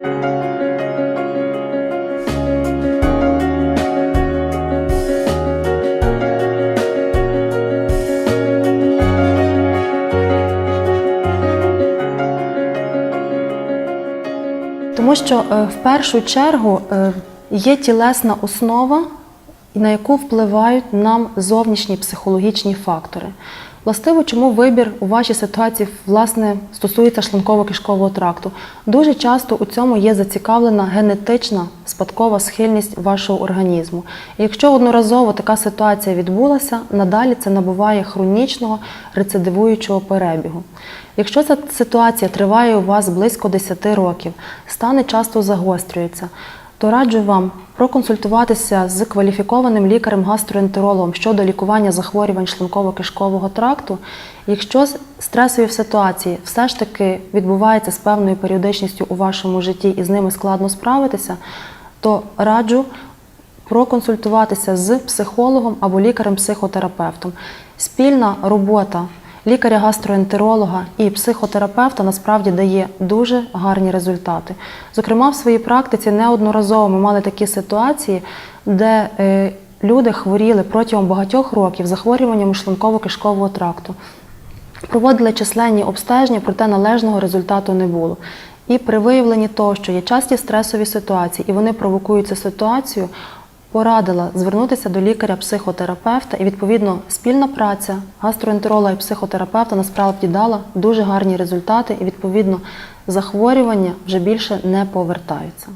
Тому що е, в першу чергу е, є тілесна основа, на яку впливають нам зовнішні психологічні фактори. Властиво, чому вибір у вашій ситуації власне стосується шлунково-кишкового тракту. Дуже часто у цьому є зацікавлена генетична спадкова схильність вашого організму. І якщо одноразово така ситуація відбулася, надалі це набуває хронічного рецидивуючого перебігу. Якщо ця ситуація триває у вас близько 10 років, стани часто загострюються, то раджу вам проконсультуватися з кваліфікованим лікарем-гастроентерологом щодо лікування захворювань шлунково-кишкового тракту. Якщо стресові ситуації все ж таки відбуваються з певною періодичністю у вашому житті і з ними складно справитися, то раджу проконсультуватися з психологом або лікарем-психотерапевтом. Спільна робота лікаря-гастроентеролога і психотерапевта насправді дає дуже гарні результати. Зокрема, в своїй практиці неодноразово ми мали такі ситуації, де е, люди хворіли протягом багатьох років захворюванням шлунково-кишкового тракту. Проводили численні обстеження, проте належного результату не було. І при виявленні того, що є часті стресові ситуації, і вони провокують цю ситуацію, порадила звернутися до лікаря-психотерапевта, і відповідно спільна праця гастроентеролога і психотерапевта насправді дала дуже гарні результати, і відповідно захворювання вже більше не повертаються.